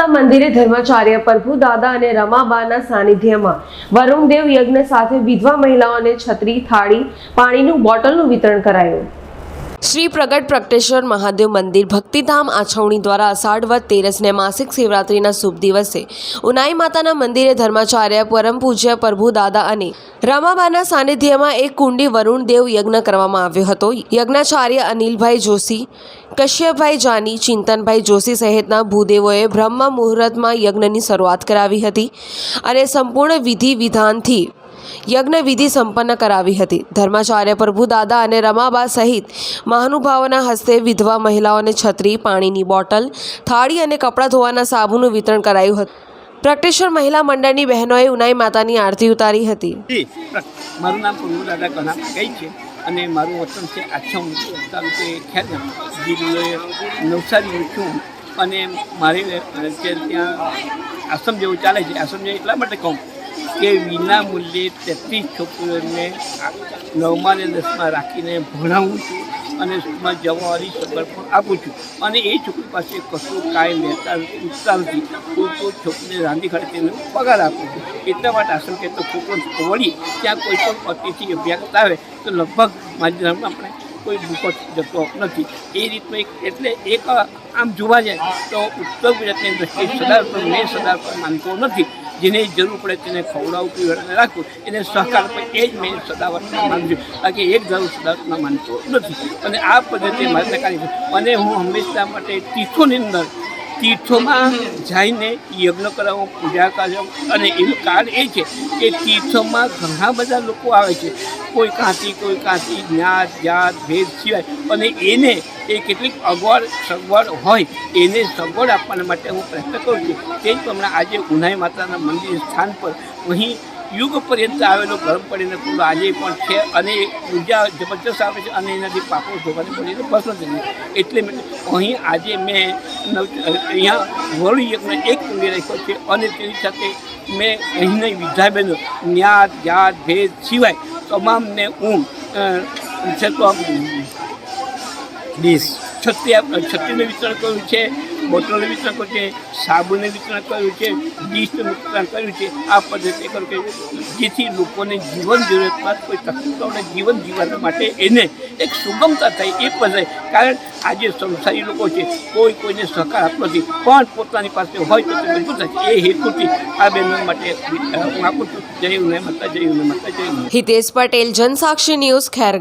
મંદિરે ધર્માચાર્ય પ્રભુ દાદા અને રમાબાના સાનિધ્યમાં વરુણદેવ યજ્ઞ સાથે વિધવા મહિલાઓને છત્રી, થાળી, પાણીનું બોટલનું વિતરણ કરાયું. શ્રી પ્રગટ પ્રગટેશ્વર મહાદેવ મંદિર ભક્તિધામ આછવણી દ્વારા અષાઢ વદ તેરસને માસિક શિવરાત્રિના શુભ દિવસે ઉનાઈ માતાના મંદિરે ધર્માચાર્ય, પરમ પૂજ્ય પ્રભુ દાદા અને રમાબાના સાનિધ્યમાં એક કુંડી વરુણ દેવ યજ્ઞ કરવામાં આવ્યો હતો. યજ્ઞાચાર્ય અનિલભાઈ જોશી કશ્યપભાઈ જાની, ચિંતનભાઈ જોશી સહિતના ભૂદેવોએ બ્રહ્મ મુહૂર્તમાં યજ્ઞની શરૂઆત કરાવી હતી અને સંપૂર્ણ વિધિ વિધાનથી યજ્ઞ વિધિ સંપન્ન કરાવી હતી. ધર્માચાર્ય પ્રભુ દાદા અને રમાબા સહિત મહાનુભાવોના હસ્તે વિધવા મહિલાઓને છત્રી, પાણીની બોટલ, થાળી અને કપડાં ધોવાના સાબુનું વિતરણ કરાયું હતું. પ્રગટેશ્વર મહિલા મંડળની બહેનોએ ઉનાઈ માતાની આરતી ઉતારી હતી. મારું નામ પૂર્વ દાદા કઈ છે. અને મારું વતન છે આછમ તાલુકે ખેરગામ. જિલ્લો નવસારી છું અને મારી અત્યારે ત્યાં આશ્રમ જેવું ચાલે છે. આશ્રમ જેવું એટલા માટે કહું કે વિના મૂલ્યે તેત્રીસ છોકરીઓને નવમાં ને દસમાં રાખીને ભણાવું છું. અને સ્કૂલમાં જવારી સગવડ પણ આપું છું. અને એ છોકરી પાસે કશું કાંઈ લેતા ઉઠતા નથી. કોઈ તો છોકરીને રાંધી ખાડે તેને પગાર આપું છું. એટલા માટે આશ્રમ કે તો છોકરો વળી ત્યાં કોઈ પણ અતિથિ અભ્યાસ આવે તો લગભગ મારી નામમાં આપણે કોઈ દુઃખ જતો નથી. એ રીતનું એક એટલે એક આમ જોવા જાય તો ઉત્તર ગુજરાતની દ્રષ્ટિએ સદાર પર મેં સદાર પર માનતો નથી. જેને જરૂર પડે તેને ખવડાવું, પીવડાવીને રાખવું. એને સહકાર પણ એ જ મેં સદાવતમાં માનું છું બાકી એક ધારું સદાવતમાં માનતો નથી. અને આ પદ્ધતિ મારે કરી છે. અને હું હંમેશા માટે તીર્થોની અંદર, તીર્થોમાં જઈને યજ્ઞ કરાવો, પૂજા કરાવવું અને એનું કારણ એ છે કે તીર્થોમાં ઘણા બધા લોકો આવે છે. કોઈ કાંથી કોઈ કાંથી જ્ઞાત, જાત, ભેદ સિવાય. અને એને એ કેટલીક અગવડ, સગવડ હોય, એને સગવડ આપવાના માટે હું પ્રયત્ન કરું છું. તે જ પ્રમાણે આજે ઉનાઈ માતાના મંદિર સ્થાન પર અહીં યુગ પર્યંત આવેલો ગરમ પડીને કુંડો આજે પણ છે અને ઊર્જા જબરજસ્ત આવે છે અને એનાથી પાપો ધોવાને પડીને પ્રશ્ન થઈ એટલે અહીં આજે મેં અહીંયા વરુણ યજ્ઞ એક કુંડી રાખ્યો છે અને તેની સાથે મેં અહીંની વિદ્યાબેનો જ્ઞાત જાત ભેદ સિવાય તમામને અ, છે તો ડીશ. છત્રી છત્રીનું વિતરણ કર્યું છે, બોટલનું વિતરણ કર્યું છે, સાબુનું વિતરણ કર્યું છે, ડીશનું વિતરણ કર્યું છે. આ પદ્ધતિ કર્યું કે જેથી લોકોને જીવન જરૂરિયાતમાં કોઈ તકલીફોને જીવન જીવવા માટે એને એક સુગમતા થાય, એ પદ્ધતિ કારણ આજે સંસારી લોકો છે, કોઈ કોઈને સહકાર આપતો નથી. પણ પોતાની પાસે હોય તો તે બધું થાય. એ હેતુથી આ બહેનો માટે હું આપું છું. જય ઉને માતા જય ઉને માતા જય હિતેશ પટેલ, જનસાક્ષી ન્યૂઝ ખેરગામ